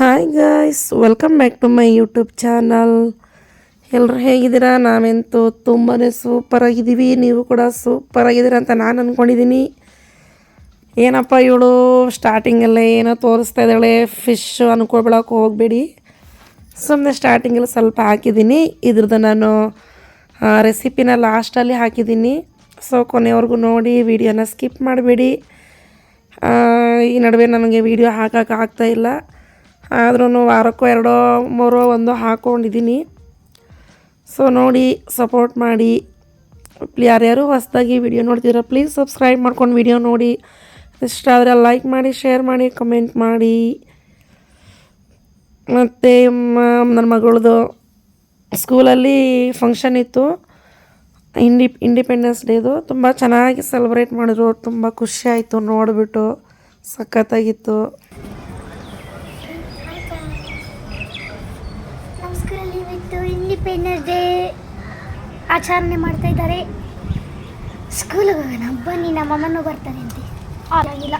Hi guys welcome back to my YouTube channel ಎಲ್ಲರೂ ಹೇಗಿದ್ದೀರಾ? ನಾವೆಂತೂ ತುಂಬಾ ಸೂಪರಾಗಿದ್ದೀವಿ ನೀವು ಕೂಡ ಸೂಪರಾಗಿದ್ದೀರಾ ಅಂತ ನಾನು ಅಂದ್ಕೊಂಡಿದ್ದೀನಿ ಏನಪ್ಪ ಇವಳು? ಸ್ಟಾರ್ಟಿಂಗಲ್ಲೇ ಏನೋ ತೋರಿಸ್ತಾ ಇದ್ದಾಳೆ. ಫಿಶ್ ಅನ್ಕೊಳ್ಬಿಡೋಕೆ ಹೋಗಬೇಡಿ. ಸುಮ್ಮನೆ ಸ್ಟಾರ್ಟಿಂಗಲ್ಲಿ ಸ್ವಲ್ಪ ಹಾಕಿದ್ದೀನಿ. ಇದ್ರದ್ದು ನಾನು ರೆಸಿಪಿನ ಲಾಸ್ಟಲ್ಲಿ ಹಾಕಿದ್ದೀನಿ. ಸೊ ಕೊನೆವರೆಗೂ ನೋಡಿ ವಿಡಿಯೋನ ಸ್ಕಿಪ್ ಮಾಡಬೇಡಿ. ಈ ನಡುವೆ ನನಗೆ ವಿಡಿಯೋ ಹಾಕೋಕೆ ಆಗ್ತಾ ಇಲ್ಲ. ಆದ್ರೂ ವಾರಕ್ಕೂ ಎರಡೋ ಮೂರೋ ಒಂದೋ ಹಾಕ್ಕೊಂಡಿದ್ದೀನಿ ಸೊ ನೋಡಿ ಸಪೋರ್ಟ್ ಮಾಡಿ. ಯಾರ್ಯಾರು ಹೊಸದಾಗಿ ವಿಡಿಯೋ ನೋಡ್ತೀರಾ ಪ್ಲೀಸ್ ಸಬ್ಸ್ಕ್ರೈಬ್ ಮಾಡ್ಕೊಂಡು ವಿಡಿಯೋ ನೋಡಿ. ಇಷ್ಟ ಆದರೆ ಲೈಕ್ ಮಾಡಿ ಶೇರ್ ಮಾಡಿ ಕಮೆಂಟ್ ಮಾಡಿ. ಮತ್ತು ನನ್ನ ಮಗಳದು ಸ್ಕೂಲಲ್ಲಿ ಫಂಕ್ಷನ್ ಇತ್ತು. ಇಂಡಿ ಇಂಡಿಪೆಂಡೆನ್ಸ್ ಡೇದು ತುಂಬ ಚೆನ್ನಾಗಿ ಸೆಲೆಬ್ರೇಟ್ ಮಾಡಿದ್ರು, ತುಂಬ ಖುಷಿ ಆಯಿತು ನೋಡಿಬಿಟ್ಟು, ಸಖತ್ತಾಗಿತ್ತು ನಮ್ಮ ಸ್ಕೂಲಲ್ಲಿ ಇವತ್ತು ಇಂಡಿಪೆಂಡೆನ್ಸ್ ಡೇ ಆಚರಣೆ ಮಾಡ್ತಾ ಇದ್ದಾರೆ. ಸ್ಕೂಲಿಗೆ ಹೋಗೋಣ ಬನ್ನಿ ನಮ್ಮ ಅಮ್ಮನೂ ಬರ್ತಾರೆ ಅಂತೆ. ಆಗಿಲ್ಲ.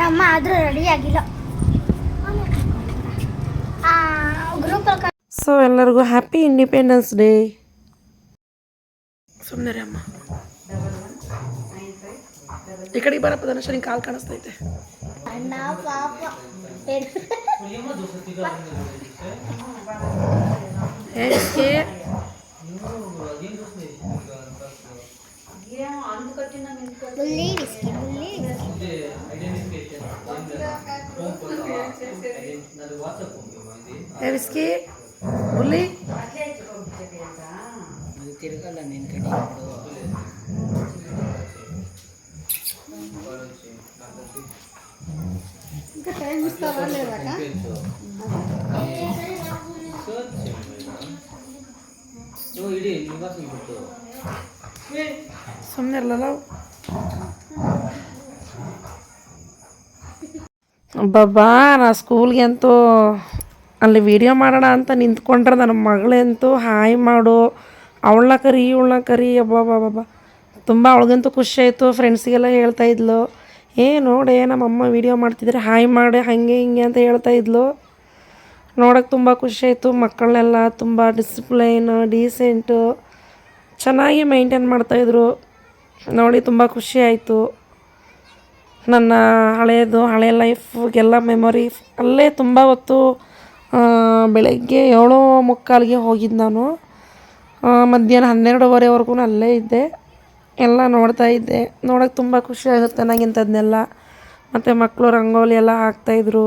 ನಮ್ಮ ಆದರೂ ರೆಡಿ ಆಗಿಲ್ಲ. ಗ್ರೂಪ್ ಸೊ ಎಲ್ಲರಿಗೂ ಹ್ಯಾಪಿ ಇಂಡಿಪೆಂಡೆನ್ಸ್ ಡೇ ಸುಮ್ಮನೆ ಅಮ್ಮ. ಈ ಕಡೆಗೆ ಬರಪ್ಪ ಧನುಷ ನಿಂಗೆ ಕಾಲು ಕಾಣಿಸ್ತೈತೆ ಅಣ್ಣ ಪಾಪ. హెడ్స్కి హెడ్స్కి ఉల్లి తిరగాల నేను కట్టి ఇంకా టైం ఇస్తావా లేదా ಸುಮ್ಮನೆ ಇರಲ್ಲ ಅಬ್ಬಬ್ಬಾ ನಾ ಸ್ಕೂಲ್ಗೆ ಅಂತೂ ಅಲ್ಲಿ ವಿಡಿಯೋ ಮಾಡೋಣ ಅಂತ ನಿಂತ್ಕೊಂಡ್ರೆ ನನ್ನ ಮಗಳಂತೂ ಹಾಯ್ ಮಾಡು. ಅವಳನ್ನ ಕರಿ ಇವಳನ್ನ ಕರಿ ಅಬ್ಬಬ್ಬಬ್ಬ ತುಂಬ ಅವಳಿಗಂತೂ ಖುಷಿ ಆಯಿತು ಫ್ರೆಂಡ್ಸಿಗೆಲ್ಲ ಹೇಳ್ತಾ ಇದ್ಲು. ಏ ನೋಡೇ ನಮ್ಮಮ್ಮ ವಿಡಿಯೋ ಮಾಡ್ತಿದ್ರೆ ಹಾಯ್ ಮಾಡಿ ಹಾಗೆ ಹಿಂಗೆ ಅಂತ ಹೇಳ್ತಾ ಇದ್ಲು. ನೋಡೋಕೆ ತುಂಬ ಖುಷಿ ಮಕ್ಕಳೆಲ್ಲ ತುಂಬ ಡಿಸಿಪ್ಲೈನ್ ಡೀಸೆಂಟು ಚೆನ್ನಾಗಿ ಮೈಂಟೈನ್ ಮಾಡ್ತಾಯಿದ್ರು ನೋಡಿ ತುಂಬ ಖುಷಿ ಆಯಿತು. ನನ್ನ ಹಳೆಯದು, ಹಳೆ ಲೈಫ್ಗೆಲ್ಲ ಮೆಮೊರಿ ಅಲ್ಲೇ ತುಂಬ ಹೊತ್ತು ಬೆಳಗ್ಗೆ ಏಳು ಮುಕ್ಕಾಲಿಗೆ ಹೋಗಿದ್ದು ನಾನು. ಮಧ್ಯಾಹ್ನ ಹನ್ನೆರಡುವರೆವರೆಗೂ ಅಲ್ಲೇ ಇದ್ದೆ. ಎಲ್ಲ ನೋಡ್ತಾ ಇದ್ದೆ. ನೋಡೋಕೆ ತುಂಬ ಖುಷಿ ಆಗುತ್ತೆ ನನಗಿಂಥದ್ದನ್ನೆಲ್ಲ ಮತ್ತು ಮಕ್ಕಳು ರಂಗೋಲಿ ಎಲ್ಲ ಹಾಕ್ತಾಯಿದ್ರು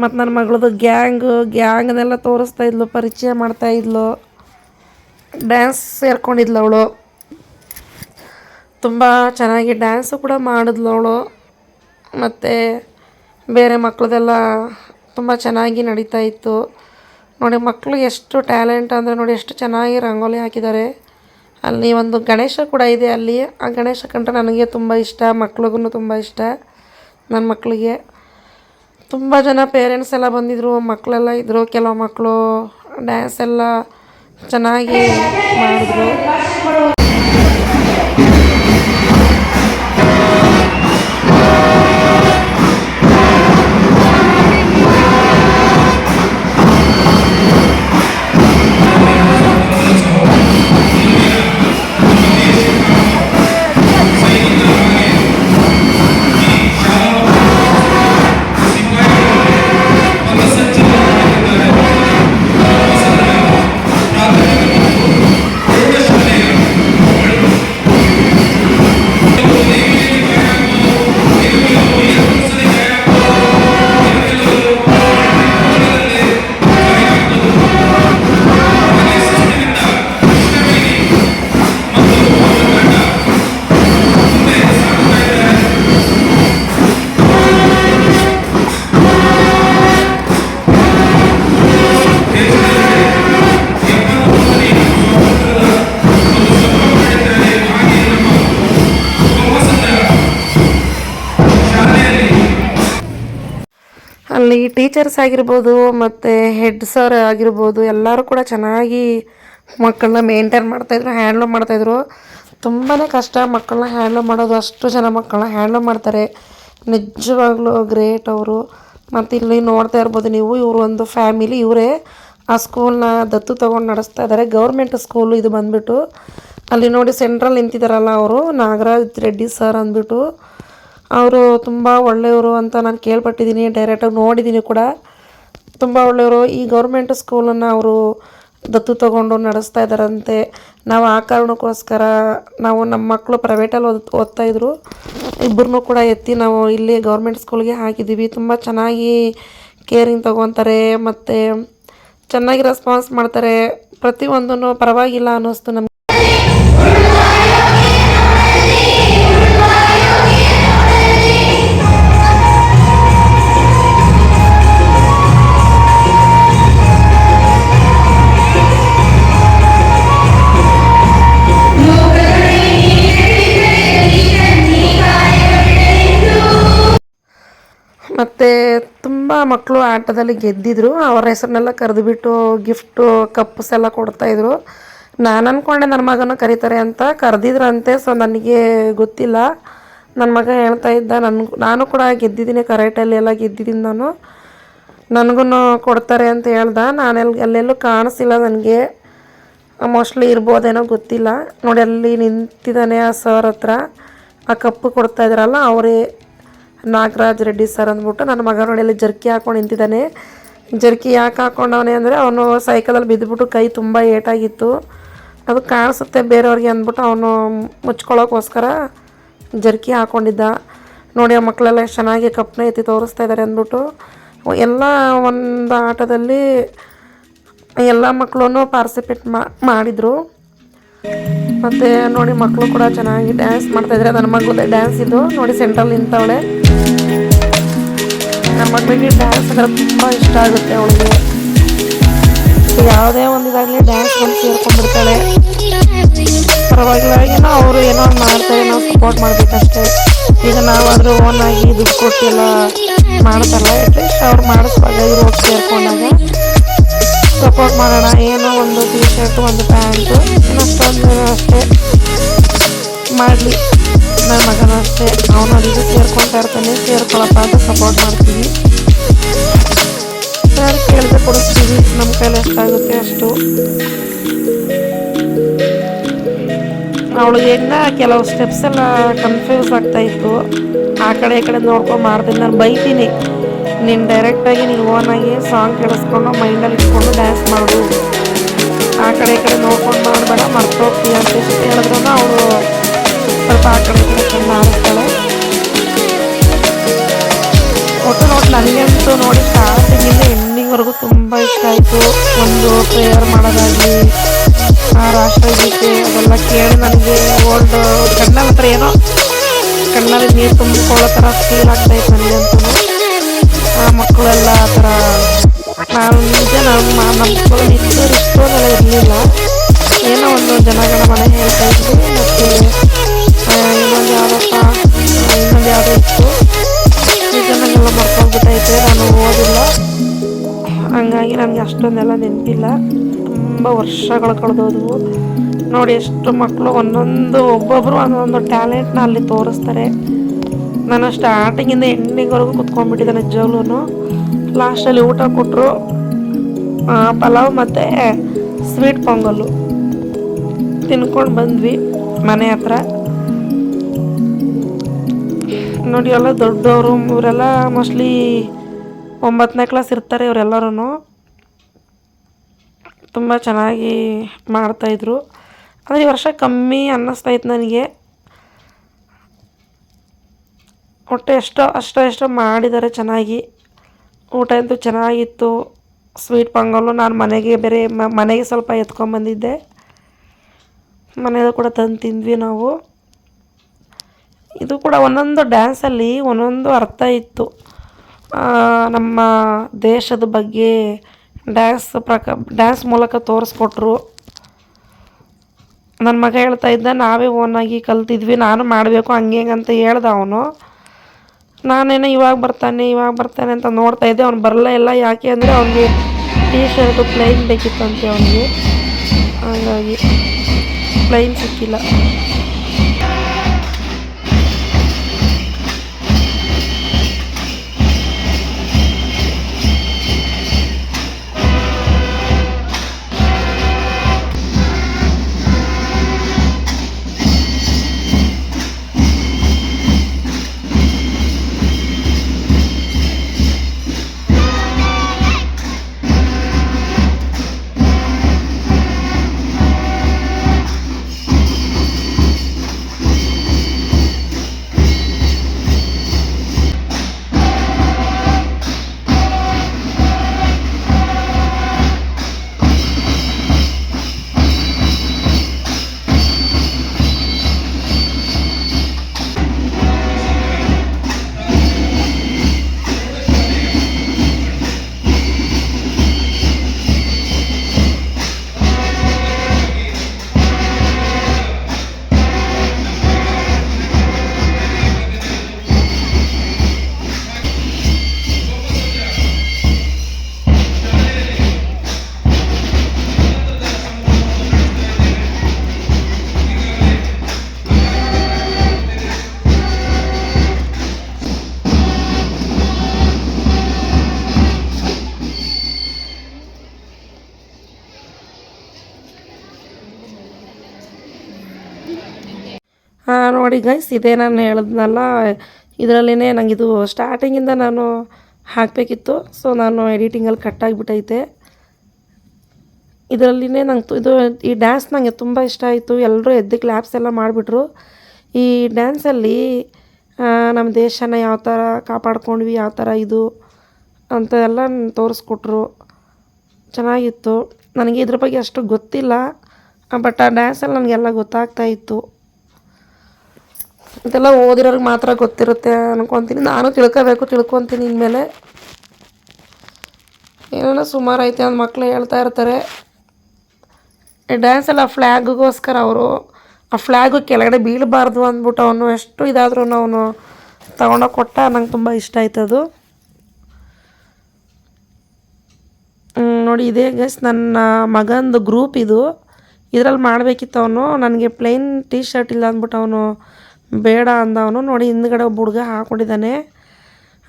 ಮತ್ತು ನನ್ನ ಮಗಳದು ಗ್ಯಾಂಗ್ ಗ್ಯಾಂಗ್ನೆಲ್ಲ ತೋರಿಸ್ತಾ ಇದ್ಲು, ಪರಿಚಯ ಮಾಡ್ತಾ ಇದ್ಲು. ಡ್ಯಾನ್ಸ್ ಸೇರ್ಕೊಂಡಿದ್ಲು ಅವಳು. ತುಂಬ ಚೆನ್ನಾಗಿ ಡ್ಯಾನ್ಸು ಕೂಡ ಮಾಡಿದ್ಲು ಅವಳು. ಮತ್ತು ಬೇರೆ ಮಕ್ಕಳದೆಲ್ಲ ತುಂಬ ಚೆನ್ನಾಗಿ ನಡೀತಾ ಇತ್ತು. ನೋಡಿ ಮಕ್ಕಳು ಎಷ್ಟು ಟ್ಯಾಲೆಂಟ್ ಅಂದರೆ ನೋಡಿ, ಎಷ್ಟು ಚೆನ್ನಾಗಿ ರಂಗೋಲಿ ಹಾಕಿದ್ದಾರೆ. ಅಲ್ಲಿ ಒಂದು ಗಣೇಶ ಕೂಡ ಇದೆ ಅಲ್ಲಿ. ಆ ಗಣೇಶ ಕಂಡ್ರೆ ನನಗೆ ತುಂಬ ಇಷ್ಟ ಮಕ್ಳಿಗೂ ತುಂಬ ಇಷ್ಟ ನನ್ನ ಮಕ್ಕಳಿಗೆ ತುಂಬ ಜನ ಪೇರೆಂಟ್ಸ್ ಎಲ್ಲ ಬಂದಿದ್ರು ಮಕ್ಕಳೆಲ್ಲ ಇದ್ದರು ಕೆಲವು ಮಕ್ಕಳು ಡ್ಯಾನ್ಸ್ ಎಲ್ಲ ಚೆನ್ನಾಗಿ ಮಾಡಿದ್ರು. ಟೀಚರ್ಸ್ ಆಗಿರ್ಬೋದು, ಮತ್ತು ಹೆಡ್ ಸರ್ ಆಗಿರ್ಬೋದು, ಎಲ್ಲರೂ ಕೂಡ ಚೆನ್ನಾಗಿ ಮಕ್ಕಳನ್ನ ಮೇಂಟೈನ್ ಮಾಡ್ತಾಯಿದ್ರು ಹ್ಯಾಂಡ್ಲ್ ಮಾಡ್ತಾಯಿದ್ರು ತುಂಬಾ ಕಷ್ಟ ಮಕ್ಕಳನ್ನ ಹ್ಯಾಂಡ್ಲ್ ಮಾಡೋದು, ಅಷ್ಟು ಜನ ಮಕ್ಕಳನ್ನ ಹ್ಯಾಂಡ್ಲ್ ಮಾಡ್ತಾರೆ. ನಿಜವಾಗ್ಲೂ ಗ್ರೇಟ್ ಅವರು. ಮತ್ತು ಇಲ್ಲಿ ನೋಡ್ತಾ ಇರ್ಬೋದು ನೀವು, ಇವರು ಒಂದು ಫ್ಯಾಮಿಲಿ ಇವರೇ ಆ ಸ್ಕೂಲ್ನ ದತ್ತು ತೊಗೊಂಡು ನಡೆಸ್ತಾ ಇದ್ದಾರೆ ಗೌರ್ಮೆಂಟ್ ಸ್ಕೂಲು ಇದು ಬಂದ್ಬಿಟ್ಟು, ಅಲ್ಲಿ ನೋಡಿ ಸೆಂಟ್ರಲ್ ನಿಂತಿದ್ದಾರಲ್ಲ ಅವರು, ನಾಗರಾಜ್ ರೆಡ್ಡಿ ಸರ್ ಅಂದ್ಬಿಟ್ಟು. ಅವರು ತುಂಬ ಒಳ್ಳೆಯವರು ಅಂತ ನಾನು ಕೇಳ್ಪಟ್ಟಿದ್ದೀನಿ ಡೈರೆಕ್ಟಾಗಿ ನೋಡಿದ್ದೀನಿ ಕೂಡ. ತುಂಬ ಒಳ್ಳೆಯವರು. ಈ ಗೌರ್ಮೆಂಟ್ ಸ್ಕೂಲನ್ನು ಅವರು ದತ್ತು ತಗೊಂಡು ನಡೆಸ್ತಾ ಇದ್ದಾರಂತೆ. ನಾವು ಆ ಕಾರಣಕ್ಕೋಸ್ಕರ ನಾವು ನಮ್ಮ ಮಕ್ಕಳು ಪ್ರೈವೇಟಲ್ಲಿ ಓದ್, ಓದ್ತಾ ಇದ್ರು. ಇಬ್ಬರನ್ನು ಕೂಡ ಎತ್ತಿ ನಾವು ಇಲ್ಲಿ ಗೌರ್ಮೆಂಟ್ ಸ್ಕೂಲ್ಗೆ ಹಾಕಿದ್ದೀವಿ. ತುಂಬ ಚೆನ್ನಾಗಿ ಕೇರಿಂಗ್ ತೊಗೊತಾರೆ ಮತ್ತು ಚೆನ್ನಾಗಿ ರೆಸ್ಪಾನ್ಸ್ ಮಾಡ್ತಾರೆ. ಪ್ರತಿಯೊಂದನ್ನು ಪರವಾಗಿಲ್ಲ ಅನ್ನಿಸ್ತು ನಮಗೆ. ಮಕ್ಕಳು ಆಟದಲ್ಲಿ ಗೆದ್ದಿದ್ರು. ಅವರ ಹೆಸರನ್ನೆಲ್ಲ ಕರೆದುಬಿಟ್ಟು ಗಿಫ್ಟು ಕಪ್ಸ್ ಎಲ್ಲ ಕೊಡ್ತಾಯಿದ್ರು ನಾನು ಅಂದ್ಕೊಂಡೆ ನನ್ನ ಮಗನ ಕರೀತಾರೆ ಅಂತ. ಕರೆದಿದ್ರಂತೆ ಸೊ ನನಗೆ ಗೊತ್ತಿಲ್ಲ. ನನ್ನ ಮಗ ಹೇಳ್ತಾ ಇದ್ದ ನನ್ಗೆ ನಾನು ಕೂಡ ಗೆದ್ದಿದ್ದೀನಿ ಕರೆಕ್ಟಲ್ಲಿ ಎಲ್ಲ ಗೆದ್ದಿದ್ದೀನಿ ನಾನು. ನನಗೂ ಕೊಡ್ತಾರೆ ಅಂತ ಹೇಳ್ದ. ನಾನೆಲ್ಲಿ ಅಲ್ಲೆಲ್ಲೂ ಕಾಣಿಸಿಲ್ಲ ನನಗೆ. ಮೋಸ್ಟ್ಲಿ ಇರ್ಬೋದೇನೋ ಗೊತ್ತಿಲ್ಲ. ನೋಡಿ, ಅಲ್ಲಿ ನಿಂತಿದ್ದಾನೆ ಆ ಸರ್ ಹತ್ರ. ಆ ಕಪ್ಪು ಕೊಡ್ತಾ ಇದ್ದಾರಲ್ಲ ಅವರೇ ನಾಗರಾಜ್ ರೆಡ್ಡಿ ಸರ್ ಅಂದ್ಬಿಟ್ಟು ನನ್ನ ಮಗನ ನೋಡಿ ಜರ್ಕಿ ಹಾಕೊಂಡು ನಿಂತಿದ್ದಾನೆ. ಜರ್ಕಿ ಯಾಕೆ ಹಾಕೊಂಡವನೆ ಅಂದರೆ ಅವನು ಸೈಕಲಲ್ಲಿ ಬಿದ್ದುಬಿಟ್ಟು ಕೈ ತುಂಬ ಏಟಾಗಿತ್ತು. ಅದು ಕಾಣಿಸುತ್ತೆ ಬೇರೆಯವ್ರಿಗೆ ಅಂದ್ಬಿಟ್ಟು ಅವನು ಮುಚ್ಕೊಳ್ಳೋಕ್ಕೋಸ್ಕರ ಜರ್ಕಿ ಹಾಕ್ಕೊಂಡಿದ್ದ ನೋಡಿ ಆ ಮಕ್ಕಳೆಲ್ಲ ಎಷ್ಟು ಚೆನ್ನಾಗಿ ಕಪ್ಪನ ಎತ್ತಿ ತೋರಿಸ್ತಾ ಇದ್ದಾರೆ ಅಂದ್ಬಿಟ್ಟು. ಎಲ್ಲ ಒಂದು ಆಟದಲ್ಲಿ ಎಲ್ಲ ಮಕ್ಕಳು ಪಾರ್ಟಿಸಿಪೇಟ್ ಮಾಡಿದರು. ಮತ್ತು ನೋಡಿ ಮಕ್ಕಳು ಕೂಡ ಚೆನ್ನಾಗಿ ಡ್ಯಾನ್ಸ್ ಮಾಡ್ತಾ ಇದ್ರೆ. ನನ್ನ ಮಗಳು ಡ್ಯಾನ್ಸ್ ಇದು. ನೋಡಿ ಸೆಂಟ್ರಲ್ ನಿಂತವಳೆ. ನನ್ನ ಮಗಳಿಗೆ ಡ್ಯಾನ್ಸ್ ಅಂದರೆ ತುಂಬ ಇಷ್ಟ ಆಗುತ್ತೆ ಅವಳಿಗೆ. ಯಾವುದೇ ಒಂದು ಇದಾಗಲಿ ಡ್ಯಾನ್ಸ್ ಬಂದು ಸೇರ್ಕೊಂಡ್ಬಿಡ್ತಾಳೆ. ಪರವಾಗಿಲ್ಲ ಅವರು ಏನೋ ಒಂದು ಮಾಡ್ತಾರೆ ನಾವು ಸಪೋರ್ಟ್ ಮಾಡಬೇಕಷ್ಟೇ. ಈಗ ನಾವಾದರೂ ಓನ್ ಆಗಿ ದುಡ್ಡು ಕೊಟ್ಟಿಲ್ಲ ಮಾಡ್ತಾರಲ್ಲ ಅಟ್ಲೀಸ್ಟ್ ಅವ್ರು ಮಾಡಿಸುವಾಗ ಇವ್ರು ಹೋಗಿ ಸೇರ್ಕೊಂಡಾಗ. ಸಪೋರ್ಟ್ ಮಾಡೋಣ. ಏನೋ ಒಂದು ಟಿ ಶರ್ಟ್ ಒಂದು ಪ್ಯಾಂಟು ಇನ್ನಷ್ಟೊಂದು ಅಷ್ಟೇ. ಮಾಡಲಿ. ನನ್ನ ಮಗನೂ ಅಷ್ಟೇ. ಅವನು ಅದಕ್ಕೆ ಸೇರ್ಕೊಳ್ತಾ ಇರ್ತಾನೆ. ಸೇರ್ಕೊಳಪ್ಪ ಅಂತ ಸಪೋರ್ಟ್ ಮಾಡ್ತೀವಿ. ಸರ್ ಕೇಳಿದ್ರೆ ಕೊಡಿಸ್ತೀವಿ. ನಮ್ಮ ಕೈಲಿ ಎಷ್ಟಾಗುತ್ತೆ ಅಷ್ಟು. ಅವಳಿಗೆ ಇನ್ನ ಕೆಲವು ಸ್ಟೆಪ್ಸ್ ಎಲ್ಲ ಕನ್ಫ್ಯೂಸ್ ಆಗ್ತಾ ಇತ್ತು. ಆ ಕಡೆ ಈ ಕಡೆ ನೋಡ್ಕೊಂಡು ಮಾಡ್ತೀನಿ ನಾನು ಬೈತೀನಿ. ನೀನು ಡೈರೆಕ್ಟಾಗಿ ನೀನು ಓನಾಗಿ ಸಾಂಗ್ ಕೇಳಿಸ್ಕೊಂಡು ಮೈಂಡಲ್ಲಿ ಇಟ್ಕೊಂಡು ಡ್ಯಾನ್ಸ್ ಮಾಡು. ಆ ಕಡೆ ಈ ಕಡೆ ನೋಡ್ಕೊಂಡು ಮಾಡಬೇಡ, ಮರ್ತೋಗ್ತೀಯ ಅಂತ ಹೇಳಿದ್ರು ಅವಳು ಸ್ವಲ್ಪ ಆ ಕಡೆ ಈ ಕಡೆ ಆಡಿಸ್ತಾಳೆ ಒಟ್ಟು ನೋಡಿ ನನಗಂತೂ ನೋಡಿ ಸ್ಟಾರ್ಟಿಂಗಿಂದ ಎಂಡಿಂಗ್ವರೆಗೂ ತುಂಬ ಇಷ್ಟ ಆಯಿತು. ಒಂದು ಪ್ರೇಯರ್ ಮಾಡೋದಾಗಲಿ ರಾಷ್ಟ್ರಗೀತೆ ಅದೆಲ್ಲ ಕೇಳಿ ನನಗೆ ಓಲ್ಡ್ ಕಣ್ಣಲ್ಲಿ ಏನೋ ಕಣ್ಣಲ್ಲಿ ನೀರು ತುಂಬಿಕೊಳ್ಳೋ ಥರ ಫೀಲ್ ಆಗ್ತಾಯಿತ್ತು ನನಗೆ ನನಗಂತೂ. ಅಷ್ಟೊಂದೆಲ್ಲ ನೆನಪಿಲ್ಲ. ತುಂಬ ವರ್ಷಗಳು ಕಳೆದೋದವು. ನೋಡಿ ಎಷ್ಟು ಮಕ್ಕಳು ಒಂದೊಂದು ಒಬ್ಬೊಬ್ಬರು ಒಂದೊಂದು ಟ್ಯಾಲೆಂಟ್ನ ಅಲ್ಲಿ ತೋರಿಸ್ತಾರೆ. ನಾನು ಸ್ಟಾರ್ಟಿಂಗಿಂದ ಎಂಡಿಂಗ್ವರೆಗೂ ಕುತ್ಕೊಂಡ್ಬಿಟ್ಟಿದ್ದೆ ನಿಜವಾಗ್ಲೂ ಲಾಸ್ಟಲ್ಲಿ ಊಟ ಕೊಟ್ಟರು ಪಲಾವ್ ಮತ್ತು ಸ್ವೀಟ್ ಪೊಂಗಲ್ಲು. ತಿನ್ಕೊಂಡು ಬಂದ್ವಿ ಮನೆ ಹತ್ರ. ನೋಡಿ ಎಲ್ಲ ದೊಡ್ಡವರು, ಇವರೆಲ್ಲ ಮೋಸ್ಟ್ಲಿ ಒಂಬತ್ತನೇ ಕ್ಲಾಸ್ ಇರ್ತಾರೆ ಇವರೆಲ್ಲರೂ ತುಂಬ ಚೆನ್ನಾಗಿ ಮಾಡ್ತಾಯಿದ್ರು ಆದರೆ ಈ ವರ್ಷ ಕಮ್ಮಿ ಅನ್ನಿಸ್ತಾ ಇತ್ತು ನನಗೆ. ಒಟ್ಟು ಎಷ್ಟೋ, ಅಷ್ಟೋ, ಎಷ್ಟೋ ಮಾಡಿದ್ದಾರೆ ಚೆನ್ನಾಗಿ. ಊಟ ಅಂತೂ ಚೆನ್ನಾಗಿತ್ತು. ಸ್ವೀಟ್ ಪೊಂಗಲ್ಲು ನಾನು ಮನೆಗೆ ಬೇರೆ ಮನೆಗೆ ಸ್ವಲ್ಪ ಎತ್ಕೊಂಬಂದಿದ್ದೆ ಮನೆಯಲ್ಲೂ ಕೂಡ ತಂದು ತಿಂದ್ವಿ ನಾವು. ಇದು ಕೂಡ ಒಂದೊಂದು ಡ್ಯಾನ್ಸಲ್ಲಿ ಒಂದೊಂದು ಅರ್ಥ ಇತ್ತು. ನಮ್ಮ ದೇಶದ ಬಗ್ಗೆ ಡ್ಯಾನ್ಸ್ ಪ್ರಕ ಡ್ಯಾನ್ಸ್ ಮೂಲಕ ತೋರಿಸ್ಕೊಟ್ರು. ನನ್ನ ಮಗ ಹೇಳ್ತಾ ಇದ್ದ, ನಾವೇ ಓನಾಗಿ ಕಲ್ತಿದ್ವಿ, ನಾನು ಮಾಡಬೇಕು, ಹಂಗೆ ಅಂತ ಹೇಳ್ದ ಅವನು. ನಾನೇನೋ ಇವಾಗ ಬರ್ತಾನೆ ಇವಾಗ ಬರ್ತಾನೆ ಅಂತ ನೋಡ್ತಾ ಇದ್ದೆ, ಅವ್ನು ಬರಲ್ಲ ಇಲ್ಲ. ಯಾಕೆ ಅಂದರೆ ಅವನಿಗೆ ಟೀ ಶರ್ಟು ಪ್ಲೈನ್ ಬೇಕಿತ್ತಂತೆ ಅವನಿಗೆ. ಹಾಗಾಗಿ ಪ್ಲೈನ್ ಸಿಕ್ಕಿಲ್ಲ. ಗೈಸ್ ಇದೇ ನಾನು ಹೇಳಿದ್ನಲ್ಲ ಇದರಲ್ಲೇ ನಂಗೆ ಇದು ಸ್ಟಾರ್ಟಿಂಗಿಂದ ನಾನು ಹಾಕಬೇಕಿತ್ತು. ಸೊ ನಾನು ಎಡಿಟಿಂಗಲ್ಲಿ ಕಟ್ಟಾಗಿಬಿಟ್ಟೈತೆ ಇದರಲ್ಲಿನೇ ನಂಗೆ ಇದು ಈ ಡ್ಯಾನ್ಸ್ ನನಗೆ ತುಂಬ ಇಷ್ಟ ಆಯಿತು. ಎಲ್ಲರೂ ಎದ್ದು ಕ್ಲಾಪ್ಸ್ ಎಲ್ಲ ಮಾಡಿಬಿಟ್ರು. ಈ ಡ್ಯಾನ್ಸಲ್ಲಿ ನಮ್ಮ ದೇಶನ ಯಾವ ಥರ ಕಾಪಾಡ್ಕೊಂಡ್ವಿ, ಯಾವ ಥರ ಇದು ಅಂತ ಎಲ್ಲ ತೋರಿಸ್ಕೊಟ್ರು. ಚೆನ್ನಾಗಿತ್ತು. ನನಗೆ ಇದ್ರ ಬಗ್ಗೆ ಅಷ್ಟು ಗೊತ್ತಿಲ್ಲ. ಬಟ್ ಆ ಡ್ಯಾನ್ಸಲ್ಲಿ ನನಗೆಲ್ಲ ಗೊತ್ತಾಗ್ತಾ ಇತ್ತು. ಇದೆಲ್ಲ ಓದಿರೋರಿಗೆ ಮಾತ್ರ ಗೊತ್ತಿರುತ್ತೆ ಅನ್ಕೊತೀನಿ. ನಾನು ತಿಳ್ಕೋಬೇಕು, ತಿಳ್ಕೊತೀನಿ ಇನ್ಮೇಲೆ. ಏನೋ ಸುಮಾರು ಐತೆ ಅಂತ ಮಕ್ಕಳು ಹೇಳ್ತಾ ಇರ್ತಾರೆ. ಈ ಡ್ಯಾನ್ಸಲ್ಲಿ ಆ ಫ್ಲ್ಯಾಗ್ಗೋಸ್ಕರ ಅವರು, ಆ ಫ್ಲ್ಯಾಗು ಕೆಳಗಡೆ ಬೀಳಬಾರ್ದು ಅಂದ್ಬಿಟ್ಟು ಅವನು ಎಷ್ಟು ಇದಾದರೂ ಅವನು ತಗೊಂಡೋಗಿ ಕೊಟ್ಟ ನಂಗೆ ತುಂಬ ಇಷ್ಟ ಆಯ್ತು ಅದು. ನೋಡಿ ಇದೇ ಗೈಸ್ ನನ್ನ ಮಗಂದು ಗ್ರೂಪ್ ಇದು. ಇದರಲ್ಲಿ ಮಾಡಬೇಕಿತ್ತು ಅವನು. ನನಗೆ ಪ್ಲೈನ್ ಟೀ ಶರ್ಟ್ ಇಲ್ಲ ಅಂದ್ಬಿಟ್ಟು ಅವನು ಬೇಡ ಅಂದವನು ನೋಡಿ ಹಿಂದ್ಗಡೆ ಒಬ್ಬ ಹುಡುಗ ಹಾಕ್ಕೊಂಡಿದ್ದಾನೆ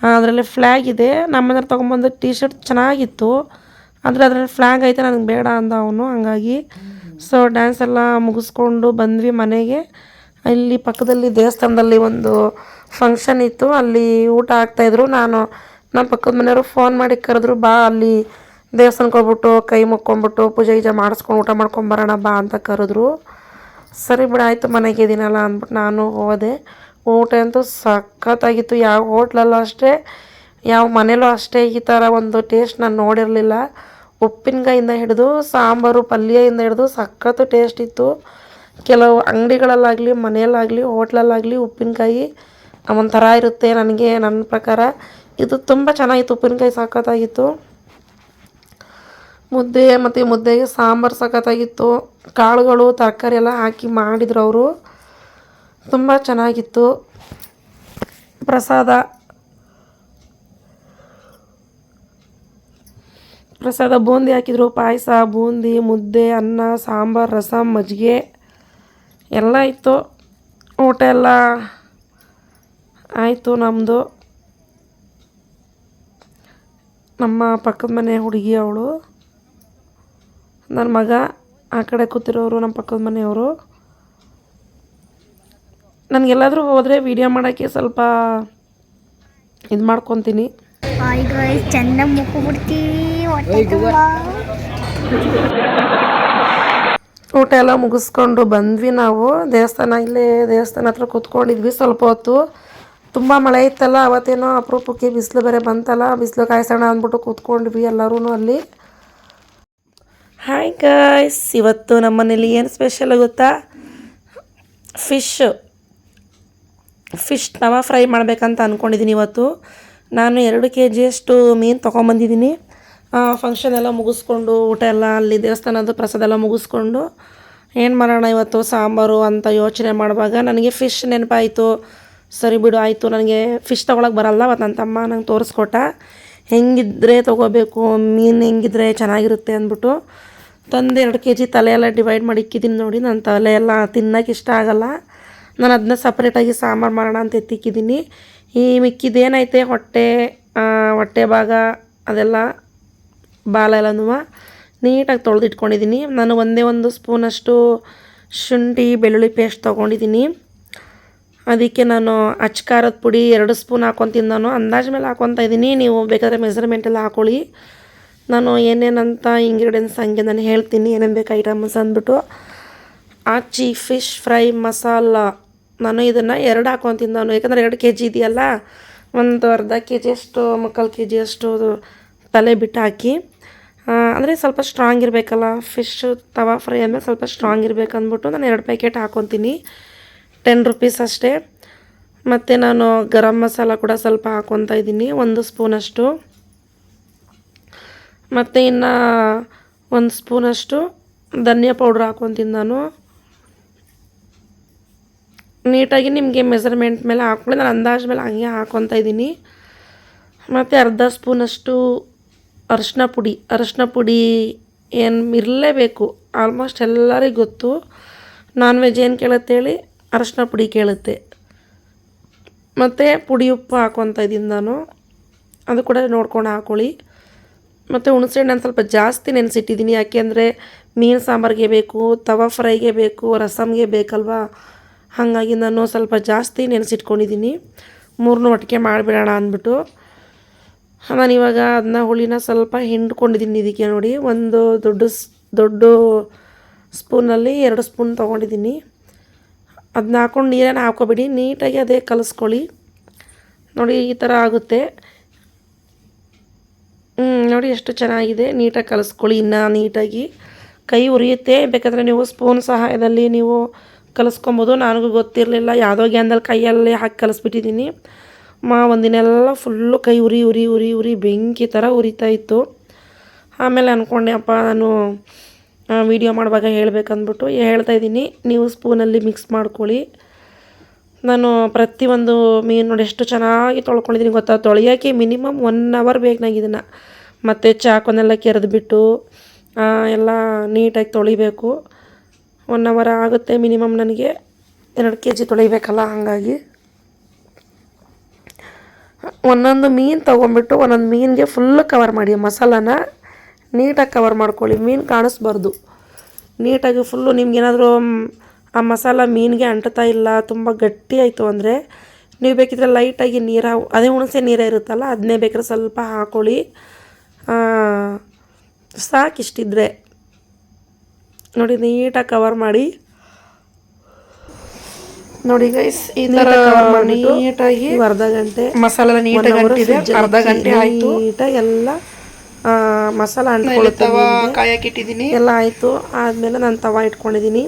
ಅದರಲ್ಲಿ ಫ್ಲ್ಯಾಗ್ ಇದೆ. ನಮ್ಮನೆಯವ್ರು ತೊಗೊಂಬಂದು ಟೀ ಶರ್ಟ್ ಚೆನ್ನಾಗಿತ್ತು. ಆದರೆ ಅದರಲ್ಲಿ ಫ್ಲ್ಯಾಗ್ ಐತೆ, ನನಗೆ ಬೇಡ ಅಂದ ಅವನು ಹಂಗಾಗಿ. ಸೊ ಡ್ಯಾನ್ಸ್ ಎಲ್ಲ ಮುಗಿಸ್ಕೊಂಡು ಬಂದ್ವಿ ಮನೆಗೆ. ಇಲ್ಲಿ ಪಕ್ಕದಲ್ಲಿ ದೇವಸ್ಥಾನದಲ್ಲಿ ಒಂದು ಫಂಕ್ಷನ್ ಇತ್ತು. ಅಲ್ಲಿ ಊಟ ಆಗ್ತಾಯಿದ್ರು ನಾನು ನಮ್ಮ ಪಕ್ಕದ ಮನೆಯವರು ಫೋನ್ ಮಾಡಿ ಕರೆದ್ರು, ಬಾ ಅಲ್ಲಿ ದೇವಸ್ಥಾನಕ್ಕೆ ಹೋಗ್ಬಿಟ್ಟು ಕೈ ಮುಕ್ಕೊಂಬಿಟ್ಟು ಪೂಜೆ ಗೀಜೆ ಮಾಡಿಸ್ಕೊಂಡು ಊಟ ಮಾಡ್ಕೊಂಬರೋಣ ಬಾ ಅಂತ ಕರೆದ್ರು. ಸರಿ ಬಿಡ, ಆಯಿತು ಮನೆಗೆ ಇದೀನಲ್ಲ ಅಂದ್ಬಿಟ್ಟು ನಾನು ಹೋದೆ. ಊಟ ಅಂತೂ ಸಖತ್ತಾಗಿತ್ತು. ಯಾವ ಹೋಟ್ಲಲ್ಲೂ ಅಷ್ಟೇ, ಯಾವ ಮನೇಲೂ ಅಷ್ಟೇ ಈ ಥರ ಒಂದು ಟೇಸ್ಟ್ ನಾನು ನೋಡಿರಲಿಲ್ಲ. ಉಪ್ಪಿನಕಾಯಿಂದ ಹಿಡಿದು ಸಾಂಬಾರು ಪಲ್ಯದಿಂದ ಹಿಡಿದು ಸಖತ್ತು ಟೇಸ್ಟ್ ಇತ್ತು. ಕೆಲವು ಅಂಗಡಿಗಳಲ್ಲಾಗಲಿ, ಮನೆಯಲ್ಲಾಗಲಿ, ಹೋಟ್ಲಲ್ಲಾಗಲಿ ಉಪ್ಪಿನಕಾಯಿ ಒಂಥರ ಇರುತ್ತೆ ನನಗೆ, ನನ್ನ ಪ್ರಕಾರ. ಇದು ತುಂಬ ಚೆನ್ನಾಗಿತ್ತು, ಉಪ್ಪಿನಕಾಯಿ ಸಖತ್ತಾಗಿತ್ತು. ಮುದ್ದೆ ಮತ್ತು ಮುದ್ದೆಗೆ ಸಾಂಬಾರು ಸಖತ್ತಾಗಿತ್ತು. ಕಾಳುಗಳು, ತರಕಾರಿ ಎಲ್ಲ ಹಾಕಿ ಮಾಡಿದ್ರು ಅವರು. ತುಂಬ ಚೆನ್ನಾಗಿತ್ತು. ಪ್ರಸಾದ. ಪ್ರಸಾದ ಬೂಂದಿ ಹಾಕಿದ್ರು. ಪಾಯಸ, ಬೂಂದಿ, ಮುದ್ದೆ, ಅನ್ನ, ಸಾಂಬಾರು, ರಸಂ, ಮಜ್ಜಿಗೆ ಎಲ್ಲ ಇತ್ತು. ಊಟ ಎಲ್ಲ ಆಯಿತು ನಮ್ಮದು ನಮ್ಮ ಪಕ್ಕದ ಮನೆ ಹುಡುಗಿ ಅವಳು. ನನ್ನ ಮಗ ಆ ಕಡೆ ಕೂತಿರೋರು ನಮ್ಮ ಪಕ್ಕದ ಮನೆಯವರು. ನನಗೆಲ್ಲಾದರೂ ಹೋದರೆ ವೀಡಿಯೋ ಮಾಡೋಕ್ಕೆ ಸ್ವಲ್ಪ ಇದು ಮಾಡ್ಕೊತೀನಿ. ತುಂಬ ಊಟ ಎಲ್ಲ ಮುಗಿಸ್ಕೊಂಡು ಬಂದ್ವಿ ನಾವು. ದೇವಸ್ಥಾನ ಇಲ್ಲೇ ದೇವಸ್ಥಾನ ಹತ್ರ ಕೂತ್ಕೊಂಡಿದ್ವಿ ಸ್ವಲ್ಪ ಹೊತ್ತು. ತುಂಬ ಮಳೆ ಇತ್ತಲ್ಲ ಅವತ್ತೇನೋ ಅಪರೂಪಕ್ಕೆ ಬಿಸಿಲು ಬೇರೆ ಬಂತಲ್ಲ ಬಿಸಿಲು ಕಾಯಿಸೋಣ ಅಂದ್ಬಿಟ್ಟು ಕೂತ್ಕೊಂಡ್ವಿ ಎಲ್ಲರೂ ಅಲ್ಲಿ. ಹಾಯ್ ಗಾಯ್ಸ್ ಇವತ್ತು ನಮ್ಮ ಮನೇಲಿ ಏನು ಸ್ಪೆಷಲ್ ಗೊತ್ತಾ? ಫಿಶ್ ಫಿಶ್ ನವ ಫ್ರೈ ಮಾಡಬೇಕಂತ ಅಂದ್ಕೊಂಡಿದ್ದೀನಿ ಇವತ್ತು. ನಾನು ಎರಡು ಕೆ ಜಿಯಷ್ಟು ಮೀನು ತೊಗೊಂಬಂದಿದ್ದೀನಿ ಫಂಕ್ಷನ್ ಎಲ್ಲ ಮುಗಿಸ್ಕೊಂಡು, ಊಟ ಎಲ್ಲ ಅಲ್ಲಿ ದೇವಸ್ಥಾನದ ಪ್ರಸಾದ ಎಲ್ಲ ಮುಗಿಸ್ಕೊಂಡು ಏನು ಮಾಡೋಣ ಇವತ್ತು? ಸಾಂಬಾರು ಅಂತ ಯೋಚನೆ ಮಾಡುವಾಗ ನನಗೆ ಫಿಶ್ ನೆನಪಾಯಿತು. ಸರಿ ಬಿಡು, ಆಯಿತು. ನನಗೆ ಫಿಶ್ ತೊಗೊಳಕ್ಕೆ ಬರಲ್ಲ ಮತ್ತು ನನ್ನ ತಮ್ಮ ನಂಗೆ ತೋರಿಸ್ಕೊಟ್ಟ. ಹೆಂಗಿದ್ರೆ ತೊಗೋಬೇಕು? ಮೀನು ಹೆಂಗಿದ್ರೆ ಚೆನ್ನಾಗಿರುತ್ತೆ ಅಂದ್ಬಿಟ್ಟು. ತಂದು ಎರಡು ಕೆ ಜಿ ತಲೆ ಎಲ್ಲ ಡಿವೈಡ್ ಮಾಡಿ ಇಕ್ಕಿದ್ದೀನಿ ನೋಡಿ ನನ್ನ ತಲೆ ಎಲ್ಲ ತಿನ್ನೋಕೆ ಇಷ್ಟ ಆಗಲ್ಲ. ನಾನು ಅದನ್ನ ಸಪ್ರೇಟಾಗಿ ಸಾಂಬಾರು ಮಾಡೋಣ ಅಂತ ಎತ್ತಿಕ್ಕಿದ್ದೀನಿ ಈ ಮಿಕ್ಕಿದೇನೈತೆ, ಹೊಟ್ಟೆ ಹೊಟ್ಟೆ ಭಾಗ, ಅದೆಲ್ಲ ಬಾಲ ಎಲ್ಲನೂ ನೀಟಾಗಿ ತೊಳೆದಿಟ್ಕೊಂಡಿದ್ದೀನಿ ನಾನು ಒಂದೇ ಒಂದು ಸ್ಪೂನಷ್ಟು ಶುಂಠಿ, ಬೆಳ್ಳುಳ್ಳಿ ಪೇಸ್ಟ್ ತೊಗೊಂಡಿದ್ದೀನಿ ಅದಕ್ಕೆ ನಾನು ಅಚ್ಕಾರದ ಪುಡಿ ಎರಡು ಸ್ಪೂನ್ ಹಾಕೊತೀನಿ ನಾನು ಅಂದಾಜು ಮೇಲೆ ಹಾಕೊತಾ ಇದ್ದೀನಿ ನೀವು ಬೇಕಾದ್ರೆ ಮೆಸರ್ಮೆಂಟೆಲ್ಲ ಹಾಕೊಳ್ಳಿ. ನಾನು ಏನೇನಂತ ಇಂಗ್ರೀಡಿಯೆಂಟ್ಸ್ ಹಂಗೆ ನಾನು ಹೇಳ್ತೀನಿ, ಏನೇನು ಬೇಕು ಐಟಮ್ಸ್ ಅಂದ್ಬಿಟ್ಟು. ಆಚಿ ಫಿಶ್ ಫ್ರೈ ಮಸಾಲ, ನಾನು ಇದನ್ನು ಎರಡು ಹಾಕೊತೀನಿ ನಾನು, ಯಾಕಂದರೆ ಎರಡು ಕೆ ಜಿ ಇದೆಯಲ್ಲ, ಒಂದು ಅರ್ಧ ಕೆ ಜಿಯಷ್ಟು ಮುಕ್ಕಾಲು ಕೆ ಜಿಯಷ್ಟು ತಲೆ ಬಿಟ್ಟು ಹಾಕಿ. ಅಂದರೆ ಸ್ವಲ್ಪ ಸ್ಟ್ರಾಂಗ್ ಇರಬೇಕಲ್ಲ ಫಿಶ್ ತವಾ ಫ್ರೈ ಆದಮೇಲೆ ಸ್ವಲ್ಪ ಸ್ಟ್ರಾಂಗ್ ಇರಬೇಕು ಅಂದ್ಬಿಟ್ಟು ನಾನು ಎರಡು ಪ್ಯಾಕೆಟ್ ಹಾಕೊತೀನಿ. ಟೆನ್ ರುಪೀಸ್ ಅಷ್ಟೇ. ಮತ್ತು ನಾನು ಗರಂ ಮಸಾಲ ಕೂಡ ಸ್ವಲ್ಪ ಹಾಕ್ಕೊತಾ ಇದ್ದೀನಿ ಒಂದು ಸ್ಪೂನಷ್ಟು ಮತ್ತು ಇನ್ನು ಒಂದು ಸ್ಪೂನಷ್ಟು ಧನಿಯಾ ಪೌಡ್ರ್ ಹಾಕ್ಕೊತೀನಿ ನಾನು. ನೀಟಾಗಿ ನಿಮಗೆ ಮೆಸರ್ಮೆಂಟ್ ಮೇಲೆ ಹಾಕೊಂಡು ನಾನು ಅಂದಾಜು ಮೇಲೆ ಹಂಗೆ ಹಾಕ್ಕೊತಾ ಇದ್ದೀನಿ. ಮತ್ತು ಅರ್ಧ ಸ್ಪೂನಷ್ಟು ಅರಿಶಿನ ಪುಡಿ. ಅರಿಶಿನ ಪುಡಿ ಏನು ಇರಲೇಬೇಕು. ಆಲ್ಮೋಸ್ಟ್ ಎಲ್ಲರಿಗೂ ಗೊತ್ತು. ನಾನ್ ವೆಜ್ ಏನು ಕೇಳುತ್ತೆ ಹೇಳಿ? ಅರಿಶಿನ ಪುಡಿ ಕೇಳುತ್ತೆ. ಮತ್ತು ಪುಡಿ ಉಪ್ಪು ಹಾಕ್ಕೊತಾ ಇದ್ದೀನಿ ನಾನು. ಅದು ಕೂಡ ನೋಡ್ಕೊಂಡು ಹಾಕ್ಕೊಳ್ಳಿ ಮತ್ತು ಹುಣಸೆಹಣ್ಣು ನಾನು ಸ್ವಲ್ಪ ಜಾಸ್ತಿ ನೆನೆಸಿಟ್ಟಿದ್ದೀನಿ ಯಾಕೆಂದರೆ ಮೀನು ಸಾಂಬಾರಿಗೆ ಬೇಕು, ತವಾ ಫ್ರೈಗೆ ಬೇಕು ರಸಮ್ಗೆ ಬೇಕಲ್ವಾ? ಹಾಗಾಗಿ ನಾನು ಸ್ವಲ್ಪ ಜಾಸ್ತಿ ನೆನೆಸಿಟ್ಕೊಂಡಿದ್ದೀನಿ ಮೂರನ್ನೂ ಒಟ್ಟಿಗೆ ಮಾಡಿಬಿಡೋಣ ಅಂದ್ಬಿಟ್ಟು. ನಾನು ಇವಾಗ ಅದನ್ನ ಹುಳಿನ ಸ್ವಲ್ಪ ಹಿಂಡ್ಕೊಂಡಿದ್ದೀನಿ ಇದಕ್ಕೆ ನೋಡಿ. ಒಂದು ದೊಡ್ಡ ದೊಡ್ಡ ಸ್ಪೂನಲ್ಲಿ ಎರಡು ಸ್ಪೂನ್ ತೊಗೊಂಡಿದ್ದೀನಿ ಅದನ್ನ ಹಾಕೊಂಡು ನೀರನ್ನು ಹಾಕೋಬಿಡಿ ನೀಟಾಗಿ ಅದೇ ಕಲಿಸ್ಕೊಳ್ಳಿ. ನೋಡಿ ಈ ಥರ ಆಗುತ್ತೆ. ನೋಡಿ ಎಷ್ಟು ಚೆನ್ನಾಗಿದೆ. ನೀಟಾಗಿ ಕಲಿಸ್ಕೊಳ್ಳಿ ಇನ್ನು ನೀಟಾಗಿ. ಕೈ ಉರಿಯುತ್ತೆ. ಬೇಕಾದರೆ ನೀವು ಸ್ಪೂನ್ ಸಹಾಯದಲ್ಲಿ ನೀವು ಕಲಿಸ್ಕೊಬೋದು. ನನಗೂ ಗೊತ್ತಿರಲಿಲ್ಲ. ಯಾವುದೋ ಗ್ಯಾಂದಲ್ಲಿ ಕೈಯಲ್ಲೇ ಹಾಕಿ ಕಲಿಸ್ಬಿಟ್ಟಿದ್ದೀನಿ. ಮಾ, ಒಂದಿನೆಲ್ಲ ಫುಲ್ಲು ಕೈ ಉರಿ ಉರಿ ಉರಿ ಉರಿ ಬೆಂಕಿ ಥರ ಉರಿತಾ ಇತ್ತು. ಆಮೇಲೆ ಅಂದ್ಕೊಂಡೆ ಅಪ್ಪ, ನಾನು ವೀಡಿಯೋ ಮಾಡುವಾಗ ಹೇಳ್ಬೇಕಂದ್ಬಿಟ್ಟು ಹೇಳ್ತಾ ಇದ್ದೀನಿ. ನೀವು ಸ್ಪೂನಲ್ಲಿ ಮಿಕ್ಸ್ ಮಾಡ್ಕೊಳ್ಳಿ. ನಾನು ಪ್ರತಿಯೊಂದು ಮೀನು ನೋಡಿ ಎಷ್ಟು ಚೆನ್ನಾಗಿ ತೊಳ್ಕೊಂಡಿದ್ದೀನಿ ಗೊತ್ತಾ? ತೊಳೆಯೋಕ್ಕೆ ಮಿನಿಮಮ್ ಒನ್ ಅವರ್ ಬೇಕು ನಂಗೆ ಇದನ್ನು. ಮತ್ತು ಚಾಕುನೆಲ್ಲ ಕೆರೆದ್ಬಿಟ್ಟು ಎಲ್ಲ ನೀಟಾಗಿ ತೊಳಿಬೇಕು. ಒನ್ ಅವರ್ ಆಗುತ್ತೆ ಮಿನಿಮಮ್ ನನಗೆ. ಎರಡು ಕೆ ಜಿ ತೊಳಿಬೇಕಲ್ಲ ಹಾಗಾಗಿ. ಒಂದೊಂದು ಮೀನು ತೊಗೊಂಬಿಟ್ಟು ಒಂದೊಂದು ಮೀನಿಗೆ ಫುಲ್ ಕವರ್ ಮಾಡಿ, ಮಸಾಲಾನ ನೀಟಾಗಿ ಕವರ್ ಮಾಡ್ಕೊಳ್ಳಿ. ಮೀನು ಕಾಣಿಸ್ಬಾರ್ದು. ನೀಟಾಗಿ ಫುಲ್ಲು ನಿಮ್ಗೇನಾದರೂ ಆ ಮಸಾಲ ಮೀನಿಗೆ ಅಂಟ್ತಾ ಇಲ್ಲ ತುಂಬ ಗಟ್ಟಿ ಆಯಿತು ಅಂದರೆ ನೀವು ಬೇಕಿದ್ರೆ ಲೈಟಾಗಿ ನೀರ ಅದೇ ಹುಣಸೆ ನೀರ ಇರುತ್ತಲ್ಲ ಅದನ್ನೇ ಬೇಕಾದ್ರೆ ಸ್ವಲ್ಪ ಹಾಕ್ಕೊಳ್ಳಿ ಸಾಕಿಷ್ಟಿದ್ರೆ ನೋಡಿ ನೀಟಾಗಿ ಕವರ್ ಮಾಡಿ. ನೋಡಿ ಗೈಸ್ ಈ ನೀಟಾಗಿ ಅರ್ಧ ಗಂಟೆ ಮಸಾಲೆ ನೀಟಾಗಿ ಅಂಟಿದೆ ಅರ್ಧ ಗಂಟೆ ಆಯ್ತು. ನೀಟಾಗಿ ಎಲ್ಲ ಮಸಾಲ ಅಂಟ್ಕೊಳ್ಳುತ್ತೆ ಕಾಯಕ್ಕೆ ಇಟ್ಟಿದ್ದೀನಿ. ಎಲ್ಲ ಆಯಿತು ಆದಮೇಲೆ ನಾನು ತವ ಇಟ್ಕೊಂಡಿದ್ದೀನಿ.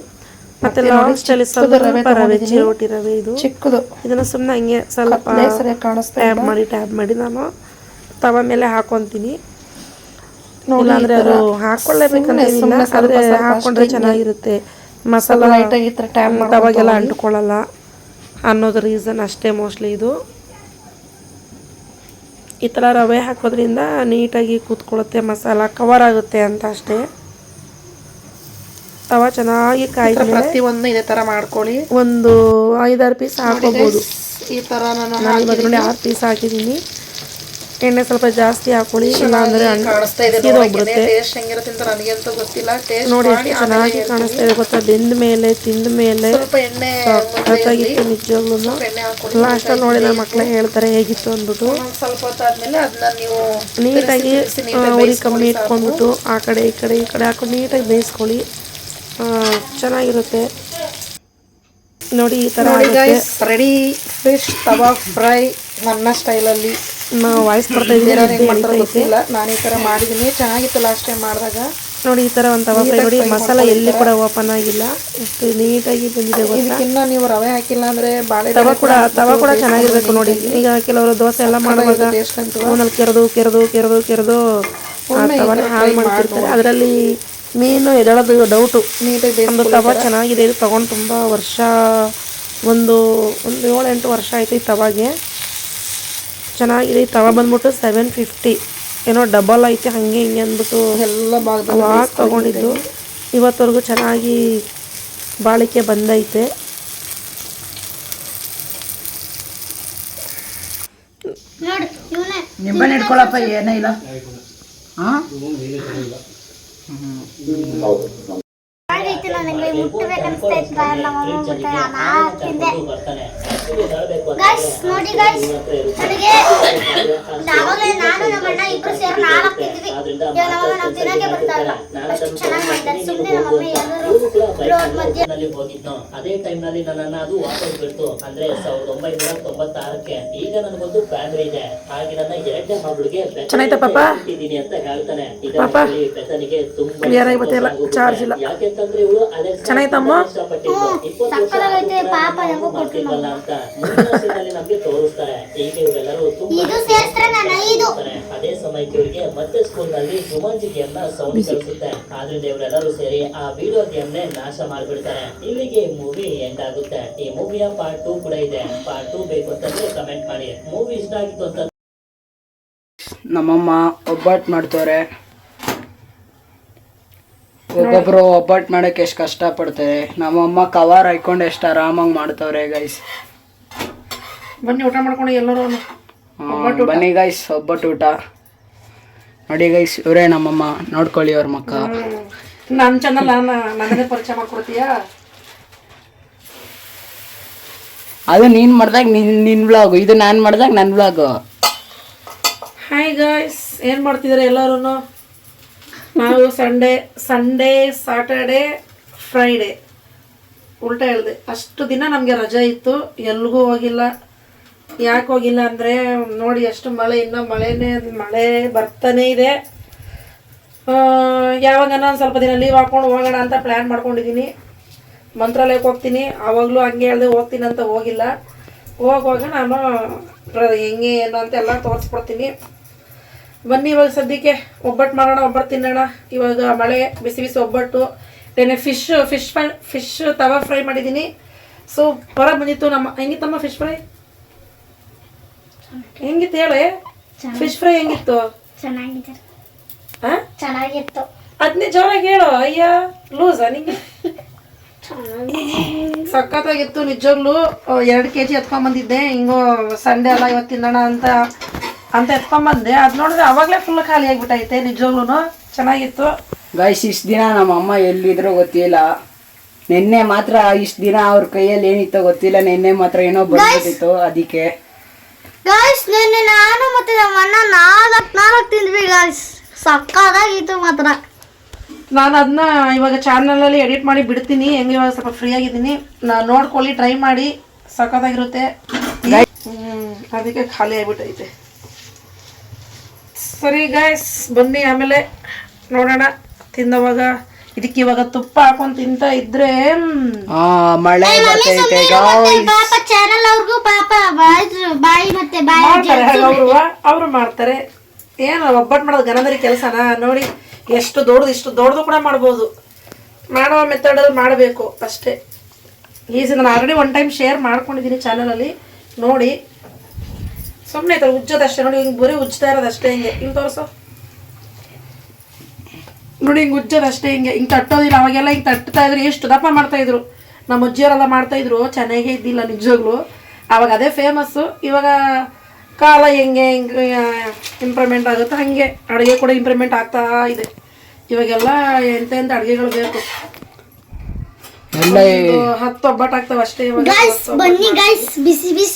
ಮತ್ತೆ ಲಾಂಗ್ ಸ್ವಲ್ಪ ರವೆ ಚಿರೋಟಿ ರವೆ ಇದು. ಚಿಕ್ಕದು. ಇದನ್ನ ಸುಮ್ಮನೆ ಹಂಗೆ ಸ್ವಲ್ಪ ಸರಿಯಾಗಿ ಕಾಣಿಸ್ತಾ ಟ್ಯಾಬ್ ಮಾಡಿ ಟ್ಯಾಬ್ ಮಾಡಿ ನಾನು ತವ ಮೇಲೆ ಹಾಕೊತೀನಿ. ಇಲ್ಲಾಂದ್ರೆ ಅದು ಹಾಕೊಳ್ಳೇಬೇಕಂತ ಆದ್ರೆ ಹಾಕೊಂಡ್ರೆ ಚೆನ್ನಾಗಿರುತ್ತೆ. ಮಸಾಲ ಲೈಟಾಗಿ ಈ ಥರ ಟ್ಯಾಪ್ ತವಾಗೆಲ್ಲ ಅಂಟ್ಕೊಳ್ಳಲ್ಲ ಅನ್ನೋದು ರೀಸನ್ ಅಷ್ಟೇ ಮೋಸ್ಟ್ಲಿ ಇದು. ಈ ಥರ ರವೆ ಹಾಕೋದ್ರಿಂದ ನೀಟಾಗಿ ಕೂತ್ಕೊಳ್ಳುತ್ತೆ ಮಸಾಲ ಕವರ್ ಆಗುತ್ತೆ ಅಂತ ಅಷ್ಟೇ. ತವ ಚೆನ್ನಾಗಿ ಕಾಯ್ದ್ಮೇಲೆ ಪ್ರತಿಯೊಂದು ಇದೇ ತರ ಮಾಡ್ಕೊಳ್ಳಿ. ಒಂದು ಐದಾರು ಪೀಸ್ ಹಾಕೋಬಹುದು ಈ ತರ ನಾನು ನೋಡಿ ಆರು ಪೀಸ್ ಹಾಕಿದ್ದೀನಿ. ಎಣ್ಣೆ ಸ್ವಲ್ಪ ಜಾಸ್ತಿ ಹಾಕೊಳ್ಳಿ ಇಲ್ಲ ಅಂದರೆ ಕಾಣಿಸ್ತಾ ಇದೆ ಸೀದೋಗ್ಬಿಡುತ್ತೆ ಟೇಸ್ಟ್ ಹೆಂಗಿರುತ್ತೆ ಅಂತ ನನಗಂತೂ ಗೊತ್ತಿಲ್ಲ. ಟೇಸ್ಟ್ ನೋಡಿ ಚೆನ್ನಾಗಿ ಕಾಣಿಸ್ತಾ ಇದೆ ಗೊತ್ತಾ? ಬೆಂದ ಮೇಲೆ ತಿಂದ ಮೇಲೆ ಸ್ವಲ್ಪ ಎಣ್ಣೆ ಸಖತ್ತಾಗಿತ್ತು ನಿಜವಾಗ್ಲೂ ಲಾಸ್ಟಲ್ಲಿ ನೋಡಿ ನಮ್ಮ ಮಕ್ಕಳೇ ಹೇಳ್ತಾರೆ ಹೇಗಿತ್ತು ಅಂದ್ಬಿಟ್ಟು. ಒಂದ್ ಸ್ವಲ್ಪ ಹೊತ್ತಾದ್ಮೇಲೆ ಅದನ್ನ ನೀವು ನೀಟಾಗಿ ಉರಿ ಕಮ್ಮಿ ಇಟ್ಕೊಂಡ್ಬಿಟ್ಟು ಆ ಕಡೆ ಈ ಕಡೆ ಈ ಕಡೆ ಹಾಕೊಂಡು ನೀಟಾಗಿ ಬೇಯಿಸ್ಕೊಳ್ಳಿ. ಚೆನ್ನಾಗಿರುತ್ತೆ. ನೋಡಿ ಈ ಥರ ರೆಡಿ ಫಿಶ್ ತವಾ ಫ್ರೈ ನನ್ನ ಸ್ಟೈಲಲ್ಲಿ ನಾವು ವಾಯ್ಸ್ ಐತೆ. ಗೊತ್ತಿಲ್ಲ. ನಾನು ಈ ತರ ಮಾಡಿದ್ದೀನಿ. ಚೆನ್ನಾಗಿತ್ತು ಲಾಸ್ಟ್ ಟೈಮ್ ಮಾಡಿದಾಗ. ನೋಡಿ ಈ ಥರ ಒಂದು ತವಾ ಫ್ರೈ ನೋಡಿ ಮಸಾಲ ಎಲ್ಲಿ ಕೂಡ ಓಪನ್ ಆಗಿಲ್ಲ. ಎಷ್ಟು ನೀಟಾಗಿ ಬಂದಿದೆ ಇದಕ್ಕಿನ್ನ ನೀವು ರವೆ ಹಾಕಿಲ್ಲ ಅಂದ್ರೆ ಬಾಳೆ ತವ ಕೂಡ ತವ ಕೂಡ ಚೆನ್ನಾಗಿರ್ಬೇಕು ನೋಡಿ. ಈಗ ಕೆಲವರು ದೋಸೆ ಎಲ್ಲ ಮಾಡುವಾಗ ಸ್ಪೂನಲ್ಲಿ ಕೆರೆದು ಕೆರೆದು ಕೆರೆದು ಕೆರೆದು ತವನ ಹಾಳು ಮಾಡ್ತಿರ್ತಾರೆ. ಅದರಲ್ಲಿ ಮೀನು ಎದಳದು ಡೌಟು ನೀಟಾಗಿ ಒಂದು ತವ ಚೆನ್ನಾಗಿದೆ ಇದು ತೊಗೊಂಡು ತುಂಬ ವರ್ಷ ಒಂದು ಒಂದು ಏಳೆಂಟು ವರ್ಷ ಆಯಿತು ಈ ತವಾಗೆ. ಚೆನ್ನಾಗಿದೆ ಈ ತವ ಬಂದ್ಬಿಟ್ಟು ಸೆವೆನ್ ಫಿಫ್ಟಿ ಏನೋ ಡಬಲ್ ಐತೆ ಹಂಗೆ ಹಿಂಗೆ ಅಂದ್ಬಿಟ್ಟು ಎಲ್ಲ ಭಾಗದಾಗ ತೊಗೊಂಡಿದ್ದು. ಇವತ್ತವರೆಗೂ ಚೆನ್ನಾಗಿ ಬಾಳಿಕೆ ಬಂದೈತೆ. ನೋಡಿ ಇವನೇ ನಿಂಬೆಹಣ್ಣು ಇಟ್ಕೊಳಪ್ಪ ಏನೇ ಇಲ್ಲ. ಹಾಂ ಆಗಿತ್ತು ನನಗೆ ಮುಟ್ಟಬೇಕನ್ಸ್ತಾ ಇತ್ತು. ನಾನು ತಿಂದೆ. ಗೈಸ್ ನೋಡಿ ಗೈಸ್ ನನಗೆ ಆವಾಗಲೇ ನಾನು ನಮ್ಮ ಅಣ್ಣ ಇಬ್ರು ಸೇರಿ ನಾಲ್ಕು ತಿಂದ್ವಿ. ಇವಾಗ ನಮ್ಮಮ್ಮ ನಾವು ತಿನ್ನಕ್ಕೆ ಬರ್ತಾ ಇಲ್ಲ. ಅಷ್ಟು ಚೆನ್ನಾಗಿ ಮಾಡ್ತಾರೆ. ಸುಮ್ಮನೆ ನಮ್ಮಮ್ಮ ಎಲ್ಲರೂ ರೋಡ್ ಮಧ್ಯೆ ಹೋಗಿದ್ನೋ ಅದೇ ಟೈಮ್ನಲ್ಲಿ ನನ್ನನ್ನ ಅದು ವಾಪಸ್ ಬಿಡ್ತು. ಅಂದ್ರೆ ಸಾವಿರದ ಒಂಬೈನೂರ ತೊಂಬತ್ತಾರಕ್ಕೆ ಈಗ ನನಗೊಂದು ಫ್ಯಾಮಿಲಿ ಇದೆ. ಹಾಗೆ ನನ್ನ ಎರಡನೇ ಮಗಳಿಗೆ? ಇದ್ದೀನಿ ಅಂತ ಹೇಳ್ತಾನೆ. ಈಗ ಇದರಲ್ಲಿ ಬೆಸನಿಗೆ ತುಂಬಾ ಕ್ಲಿಯರ್ ಆಗಿ ಗೊತ್ತಿಲ್ಲ ಚಾರ್ಜ್ ಇಲ್ಲ. ಯಾಕೆಂತಂದ್ರೆ ಇವಳು ಅಲೆಕ್ಸ್? ಇಷ್ಟಪಟ್ಟಿದ್ದು. ಇಪ್ಪತ್ತು ವರ್ಷ ಹೆಂಗೋ ಅಂತ. ಮುಂದಿನ ಅಲ್ಲಿ ನಮ್ಗೆ ತೋರಿಸ್ತಾರೆ. ಈಗ ಇವರೆಲ್ಲರೂ ತುಂಬಾ ಮಾಡ್ತಾರೆ. ಅದೇ ಸಮಯಕ್ಕೆ ಇವರಿಗೆ ಮತ್ತೆ ಸ್ಕೂಲ್ನಲ್ಲಿ ಜುಮಾಂಜಿ ಗೇಮ್ನ ಸೌಂಡ್ ಕಳಿಸುತ್ತೆ ಆದ್ರಿಂದ ಇವರೆಲ್ಲರೂ ಸೇರಿ ಆ ವಿಡಿಯೋ ಗೇಮ್ ನೇ ನಾಶ ಮಾಡ್ಬಿಡ್ತಾರೆ. ಇಲ್ಲಿಗೆ ಮೂವಿ ಎಂಡ್ ಆಗುತ್ತೆ. ಈ ಮೂವಿಯ ಪಾರ್ಟ್ ಟೂ ಕೂಡ ಇದೆ. ಪಾರ್ಟ್ ಟೂ ಬೇಕು ಅಂತಂದ್ರೆ ಕಮೆಂಟ್ ಮಾಡಿ. ಮೂವಿ ಇಷ್ಟ ಆಗಿತ್ತು ಅಂತ ನಮ್ಮಮ್ಮ ಒಬ್ಬಟ್ಟು ಮಾಡ್ತವ್ರೆ. ಒಬ್ಬೊಬ್ರು ಒಬ್ಬಟ್ಟು ಮಾಡಕ್ಕೆ ಎಷ್ಟು ಕಷ್ಟಪಡ್ತಾರೆ. ನಮ್ಮಮ್ಮ ಕವರ್ ಹಾಕೊಂಡು ಎಷ್ಟು ಆರಾಮಾಗಿ ಮಾಡ್ತವ್ರೆ ಗೈಸ್ ಬನ್ನಿ ಊಟ ಮಾಡ್ಕೊಂಡು ಎಲ್ಲರೂ ಬನ್ನಿ. ಗೈಸ್ ಒಬ್ಬಟ್ಟು ಊಟ. ನೋಡಿ ಗೈಸ್ ಇವರೇ ನಮ್ಮಮ್ಮ ನೋಡ್ಕೊಳ್ಳಿ ಅವ್ರ ಮಕ್ಕ. ನನ್ನ ಚಾನಲ್ ನನ್ನದೇ ಪರಿಚಯ ಮಾಡ್ಕೊಡ್ತೀಯ? ಅದು ನೀನ್ ಮಾಡ್ದಾಗ ನಿನ್ ಬ್ಲಾಗ್ ಬ್ಲಾಗು ಇದು ನಾನು ಮಾಡ್ದಾಗ ನನ್ನ ಬ್ಲಾಗ್ ಹಾಯ್ ಗಾಯ್ಸ್ ಏನು ಮಾಡ್ತಿದ್ದಾರೆ ಎಲ್ಲರೂ ನಾವು ಸಂಡೇ ಸಂಡೇ ಸಾಟರ್ಡೆ ಫ್ರೈಡೇ ಉಲ್ಟಾ ಹೇಳಿದೆ. ಅಷ್ಟು ದಿನ ನಮಗೆ ರಜೆ ಇತ್ತು ಎಲ್ಗೂ ಹೋಗಿಲ್ಲ. ಯಾಕೆ ಹೋಗಿಲ್ಲ ಅಂದರೆ ನೋಡಿ ಎಷ್ಟು ಮಳೆ ಇನ್ನೂ ಮಳೆನೇ ಮಳೆ ಬರ್ತಾನೇ ಇದೆ. ಆ, ಯಾವಾಗನ ಒಂದು ಸ್ವಲ್ಪ ದಿನ ಲೀವ್ ಹಾಕ್ಕೊಂಡು ಹೋಗೋಣ ಅಂತ ಪ್ಲ್ಯಾನ್ ಮಾಡ್ಕೊಂಡಿದ್ದೀನಿ ಮಂತ್ರಾಲಯಕ್ಕೆ ಹೋಗ್ತೀನಿ. ಆವಾಗಲೂ ಹಂಗೆ ಹೇಳ್ದೆ ಹೋಗ್ತೀನಿ ಅಂತ ಹೋಗಿಲ್ಲ. ಹೋಗುವಾಗ ನಾನು ಹೆಂಗೆ ಏನು ಅಂತ ಎಲ್ಲ ತೋರಿಸ್ಕೊಡ್ತೀನಿ. ಬನ್ನಿ ಇವಾಗ ಸದ್ಯಕ್ಕೆ. ಒಬ್ಬಟ್ಟು ಮಾಡೋಣ ಒಬ್ಬಟ್ಟು ತಿನ್ನೋಣ. ಇವಾಗ ಮಳೆ ಬಿಸಿ ಬಿಸಿ ಒಬ್ಬಟ್ಟು. ಏನೇ fish fish fry fish tawa fry ಮಾಡಿದ್ದೀನಿ ಸೊ ಹೊರ ಬಂದಿತ್ತು ನಮ್ಮ ಹೆಂಗಿತ್ತಮ್ಮ ಫಿಶ್ ಫ್ರೈ ಹೆಂಗಿತ್ತು ಹೇಳಿ? ಫಿಶ್ ಫ್ರೈ ಹೆಂಗಿತ್ತು? ಚೆನ್ನಾಗಿದೆ. ಹಾಂ ಚೆನ್ನಾಗಿತ್ತು. ಅದನ್ನೇ ಜೋರಾಗಿ ಹೇಳು ಅಯ್ಯ ಲೂಸ್ ನಿಂಗೆ? ಸಖತ್ತಾಗಿತ್ತು ನಿಜವಾಗ್ಲೂ. ಎರಡು ಕೆ ಜಿ ಎತ್ಕೊಂಬಂದಿದ್ದೆ ಹಿಂಗೋ ಸಂಡೆ ಅಲ್ಲ ಇವತ್ತು ತಿನ್ನೋಣ ಅಂತ ಅಂತ ಎತ್ಕೊಂಬಂದೆ ಅದು ನೋಡಿದ್ರೆ ಅವಾಗಲೇ ಫುಲ್ ಖಾಲಿ ಆಗಿಬಿಟ್ಟೈತೆ ನಿಜವಾಗ್ಲೂ ಚೆನ್ನಾಗಿತ್ತು. ಗಾಯ್ಸ್ ಇಷ್ಟು ದಿನ ನಮ್ಮ ಅಮ್ಮ ಎಲ್ಲಿದ್ರೋ ಗೊತ್ತಿಲ್ಲ. ನಿನ್ನೆ ಮಾತ್ರ ಇಷ್ಟು ದಿನ ಅವ್ರ ಕೈಯಲ್ಲಿ ಏನಿತ್ತೋ ಗೊತ್ತಿಲ್ಲ. ನಿನ್ನೆ ಮಾತ್ರ ಏನೋ ಬಂದ್ಬಿಟ್ಟಿತ್ತು ಅದಕ್ಕೆ. ಗಾಯ್ಸ್ ನಿನ್ನೆ ನಾನು ಮತ್ತೆ ನಮ್ಮ ಅಣ್ಣ ನಾಲ್ಕು ನಾಲ್ಕು ತಿಂದ್ವಿ ಗಾಯ್ಸ್ ಸಕ್ಕದಾಗಿತ್ತು ಮಾತ್ರ. ನಾನು ಅದನ್ನ ಇವಾಗ ಚಾನಲಲ್ಲಿ ಎಡಿಟ್ ಮಾಡಿ ಬಿಡ್ತೀನಿ. ಹೆಂಗೆ ಇವಾಗ ಸ್ವಲ್ಪ ಫ್ರೀ ಆಗಿದ್ದೀನಿ. ನಾ ನೋಡ್ಕೊಳ್ಳಿ ಟ್ರೈ ಮಾಡಿ. ಸಕ್ಕತ್ತಾಗಿರುತ್ತೆ. ಅದಕ್ಕೆ ಖಾಲಿ ಆಗಿಬಿಟ್ಟೈತೆ. ಸರಿ ಗಾಯ್ಸ್ ಬನ್ನಿ ಆಮೇಲೆ ನೋಡೋಣ. ತಿಂದವಾಗ ಇದಕ್ಕೆ ಇವಾಗ ತುಪ್ಪ ಹಾಕೊಂಡು ತಿಂತ ಇದ್ರೆ ಆ ಮಳೆ ಬರ್ತೈತೆ ಗಾಯ್ಸ್ ಪಾಪ ಚಾನಲ್ ಅವ್ರಿಗೂ ಪಾಪ ಬಾಯಿ ಬಾಯಿ ಮತ್ತೆ ಬಾಯಿ ಮಾಡ್ತಾರೆ ಅವರು ಅವರು ಮಾಡ್ತಾರೆ. ಏನು ಒಬ್ಬಟ್ಟು ಮಾಡೋದು ಗನದರಿ ಕೆಲಸನ? ನೋಡಿ ಎಷ್ಟು ದೊಡ್ಡದು ಇಷ್ಟು ದೊಡ್ಡದು ಕೂಡ ಮಾಡ್ಬೋದು. ಮಾಡೋ ಮೆಥಡಲ್ಲಿ ಮಾಡಬೇಕು ಅಷ್ಟೇ. ಈಸಿ ನಾನು ಆಲ್ರೆಡಿ ಒನ್ ಟೈಮ್ ಶೇರ್ ಮಾಡ್ಕೊಂಡಿದ್ದೀನಿ ಚಾನಲಲ್ಲಿ. ನೋಡಿ. ಸುಮ್ಮನೆ ಉಜ್ಜೋದಷ್ಟೇ ನೋಡಿ ಹಿಂಗೆ ಬರೀ ಉಜ್ತಾ ಇರೋದಷ್ಟೇ ಹಿಂಗೆ. ಹಿಂಗೆ ತೋರಿಸು. ನೋಡಿ ಹಿಂಗೆ ಉಜ್ಜೋದು ಅಷ್ಟೇ ಹಿಂಗೆ ಹಿಂಗೆ ತಟ್ಟೋದಿಲ್ಲ ಅವಾಗೆಲ್ಲ ಹಿಂಗೆ ತಟ್ತಾ ಇದ್ರು ಎಷ್ಟು ದಪ್ಪ ಮಾಡ್ತಾ ಇದ್ರು. ನಮ್ಮ ಅಜ್ಜಿಯವರೆಲ್ಲ ಮಾಡ್ತಾ ಇದ್ರು ಚೆನ್ನಾಗೇ ಇದ್ದಿಲ್ಲ ನಿಜವಾಗ್ಲು. ಅವಾಗ ಅದೇ ಫೇಮಸ್ಸು ಇವಾಗ ಕಾಲ ಹೆಂಗೆ ಹಿಂಗೆ ಇಂಪ್ರೂವ್ಮೆಂಟ್ ಆಗುತ್ತೆ ಹಾಗೆ. ಅಡುಗೆ ಕೂಡ ಇಂಪ್ರೂವ್ಮೆಂಟ್ ಆಗ್ತಾ ಇದೆ. ಇವಾಗೆಲ್ಲ ಎಂತ ಎಂತ ಅಡುಗೆಗಳು ಬೇಕು. ಹತ್ತು ಒಬ್ಬಟ್ಟು ಆಗ್ತಾವ ಅಷ್ಟೇ ಇವಾಗ. ಗಾಯ್ಸ್ ಬನ್ನಿ ಗಾಯ್ಸ್ ಬಿಸಿ ಬಿಸಿ.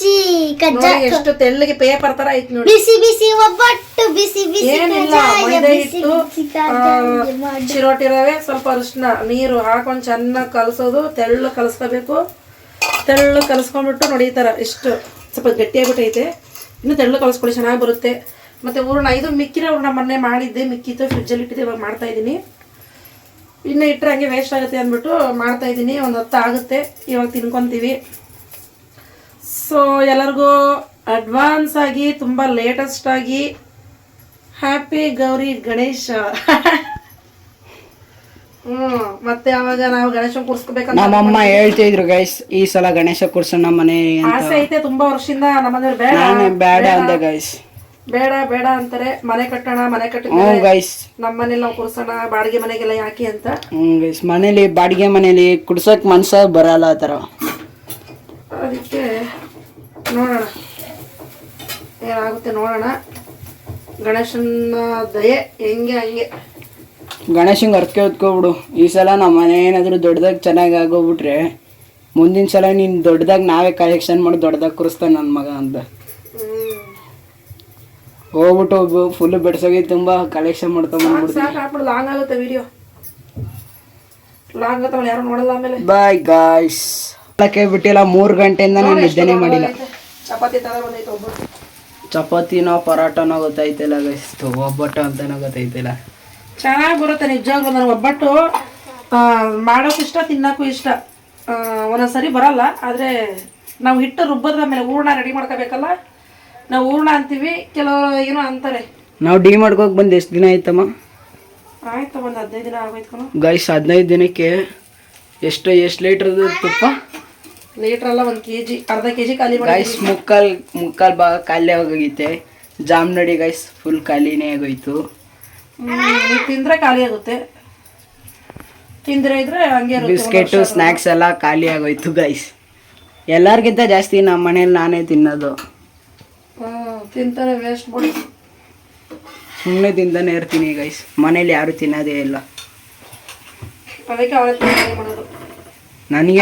ನೋಡಿ ಎಷ್ಟು ತೆಳ್ಳಗೆ ಪೇಪರ್ ತರ ಐತ್ ನೋಡಿ. ಬಿಸಿ ಬಿಸಿ ಒಬ್ಬಟ್ಟು ಬಿಸಿ ಬಿಸಿ ಏನಿಲ್ಲ ಕಜ್ಜಾಯ, ಮೈದಾ ಬಿಸಿ ಹಿಟ್ಟು ಬಿಸಿ ಆ, ಮಾಡಿ. ಚಿರೋಟಿ ರವೆ ಸ್ವಲ್ಪ ಅರಿಶಿನ ನೀರು ಹಾಕೊಂಡು ಚೆನ್ನಾಗಿ ಕಲಸೋದು ತೆಳ್ಳು ಕಲಸ್ಕೋಬೇಕು. ತೆಳ್ಳು ಕಲಸ್ಕೊಂಡ್ಬಿಟ್ಟು ನೋಡಿ ಈ ಥರ ಇಷ್ಟು ಸ್ವಲ್ಪ ಗಟ್ಟಿಯಾಗ್ಬಿಟ್ಟೈತೆ. ಇನ್ನು ತೆಳ್ಳು ಕಲಸ್ಕೊಳ್ಳಿ ಚೆನ್ನಾಗಿ ಬರುತ್ತೆ. ಮತ್ತೆ ಹೂರ್ಣ ಇದು ಮಿಕ್ಕಿರೋ ಹೂರ್ಣ ಮೊನ್ನೆ ಮಾಡಿದ್ದೆ ಮಿಕ್ಕಿತ್ತು ಫ್ರಿಜ್ಜಲ್ಲಿ ಇಟ್ಟಿದ್ದೆ ಇವಾಗ ಮಾಡ್ತಾ ಇದ್ದೀನಿ. ಇನ್ನು ಇಟ್ಟರೆ ಹಂಗೆ ವೇಸ್ಟ್ ಆಗುತ್ತೆ ಅಂದ್ಬಿಟ್ಟು ಮಾಡ್ತಾ ಇದ್ದೀನಿ ಒಂದು ಹೊತ್ತು ಆಗುತ್ತೆ ಇವಾಗ ತಿನ್ಕೊತೀವಿ. ಸೊ ಎಲ್ಲರಿಗೂ ಅಡ್ವಾನ್ಸ್ ಆಗಿ ತುಂಬ ಲೇಟೆಸ್ಟ್ ಆಗಿ ಹ್ಯಾಪಿ ಗೌರಿ ಗಣೇಶ. ಹ್ಮ್ ಮತ್ತೆ ಅವಾಗ ನಾವು ಗಣೇಶ ಕೂರ್ಸ್ಕೋಬೇಕಂತ ನಮ್ಮಮ್ಮ ಹೇಳ್ತಾ ಇದ್ರು ಗೈಸ್ ಈ ಸಲ ಗಣೇಶ ಕೂರ್ಸೋಣ ಮನೆ ಆಸೆ ಐತೆ ತುಂಬಾ ವರ್ಷದಿಂದ ನಮ್ಮನೆಯವ್ರು ಬೇಡ ನಾನೇ ಬೇಡ ಅಂದೆ ಗೈಸ್ ಬೇಡ ಬೇಡ ಅಂತಾರೆ. ಮನೆ ಕಟ್ಟೋಣ ಮನೆ ಹ್ಞೂ ಕಟ್ಟಿದ್ರೆ ಗೈಸ್ ನಮ್ಮ ಮನೇಲಿ ನಾವು ಕೂರ್ಸೋಣ ಬಾಡಿಗೆ ಮನೆಗೆಲ್ಲ ಯಾಕೆ ಅಂತ. ಹ್ಞೂ ಗೈಸ್ ಮನೇಲಿ ಬಾಡಿಗೆ ಮನೇಲಿ ಕುಡ್ಸಕ್ ಮನ್ಸ ಬರಲ್ಲ ಆ ಥರ. ಅದಕ್ಕೆ ನೋಡೋಣ. ಏನಾಗುತ್ತೆ ನೋಡೋಣ. ಗಣೇಶನ ದಯೆ ಹೆಂಗೆ ಹಂಗೆ. ಗಣೇಶಂಗೆ ಅರ್ಕೆ ಹೊತ್ಕೊಬಿಡು ಈ ಸಲ ನಮ್ಮ ಮನೆ ಏನಾದರೂ ದೊಡ್ಡದಾಗಿ ಚೆನ್ನಾಗಿ ಆಗೋಗ್ಬಿಟ್ರೆ ಮುಂದಿನ ಸಲ ನೀನು ದೊಡ್ಡದಾಗಿ ನಾವೇ ಕಲೆಕ್ಷನ್ ಮಾಡಿ ದೊಡ್ಡದಾಗಿ ಕೂರಿಸ್ತಾನೆ ನನ್ನ ಮಗ ಅಂತ. ಹೋಗ್ಬಿಟ್ಟು ಒಬ್ಬ ಫುಲ್ ಬೆಡ್ಸೋಗಿ ತುಂಬ ಕಲೆಕ್ಷನ್ ಮಾಡ್ತಾ ಲಾಂಗ್ ಆಗುತ್ತೆ ವಿಡಿಯೋ ಲಾಂಗ್ ಆಗುತ್ತೆ ಯಾರು ನೋಡಲ್ಲ ಆಮೇಲೆ. ಬಾಯ್ ಗಾಯ್ಸ್ ಬಿಟ್ಟಿಲ್ಲ ಮೂರು ಗಂಟೆಯಿಂದ ನಾನು ನಿದ್ದೆನೇ ಮಾಡಿಲ್ಲ. ಚಪಾತಿ ತರ ಬಂದೈತೆ ಒಬ್ಬರು. ಚಪಾತಿನೋ ಪರೋಟನೋ ಗೊತ್ತಾಯ್ತಿಲ್ಲ ಗೈಸ್ ಒಬ್ಬಟ್ಟು ಅಂತನೋ ಗೊತ್ತಾಯ್ತಿಲ್ಲ. ಚೆನ್ನಾಗಿ ಬರುತ್ತೆ ನಿಜವಾಗ್ಲೂ ನನಗೆ ಒಬ್ಬಟ್ಟು ಮಾಡೋಕ್ಕೂ ಇಷ್ಟ ತಿನ್ನೋಕ್ಕೂ ಇಷ್ಟ. ಒಂದೊಂದ್ಸರಿ ಬರಲ್ಲ ಆದರೆ ನಾವು ಹಿಟ್ಟು ರುಬ್ಬದ್ರ ಮೇಲೆ ಹೂರ್ಣ ರೆಡಿ ಮಾಡ್ಕೋಬೇಕಲ್ಲ? ನಾವು ಹೂರ್ಣ ಅಂತೀವಿ ಕೆಲವರು ಏನೋ ಅಂತಾರೆ. ನಾವು ಡಿ ಮಾಡ್ಕೋಕೆ ಬಂದು ಎಷ್ಟು ದಿನ ಆಯ್ತಮ್ಮ? ಆಯ್ತು ಒಂದು ಹದಿನೈದು ದಿನ ಆಗೋಯ್ತು ಗೈಸ್ ಹದಿನೈದು ದಿನಕ್ಕೆ ಎಷ್ಟು ಎಷ್ಟು ಲೀಟ್ರದ್ದು ತುಪ್ಪ? ಲೀಟ್ರ್ ಎಲ್ಲ ಒಂದು ಕೆ ಜಿ ಅರ್ಧ ಕೆ ಜಿ ಖಾಲಿ ಗೈಸ್ ಮುಕ್ಕಾಲ್ ಮುಕ್ಕಾಲ್ ಭಾಗ ಖಾಲಿ ಆಗೋಗೈತೆ. ಜಾಮ್ ನೋಡಿ ಗೈಸ್ ಫುಲ್ ಖಾಲಿನೇ ಆಗೋಯ್ತು. ತಿಂದ್ರೆ ತಿಂದರೆ ಖಾಲಿ ಆಗುತ್ತೆ. ತಿಂದ್ರೆ ಇದ್ರೆ ಹಂಗೆ ಬಿಸ್ಕೆಟು ಸ್ನ್ಯಾಕ್ಸ್ ಎಲ್ಲ ಖಾಲಿ ಆಗೋಯ್ತು ಗೈಸ್ ಎಲ್ಲರಿಗಿಂತ ಜಾಸ್ತಿ ನಮ್ಮ ಮನೇಲಿ ನಾನೇ ತಿನ್ನೋದು. ತಿಂತಾರೆ ವೇಸ್ಟ್ ಬಿಡಿ. ಸುಮ್ಮನೆ ತಿಂತಾನೆ ಇರ್ತೀನಿ ಗೈಸ್ ಮನೇಲಿ ಯಾರು ತಿನ್ನೋದೇ ಇಲ್ಲ. ಅದಕ್ಕೆ ಅವಳೇ ಮಾಡೋದು ನನಗೆ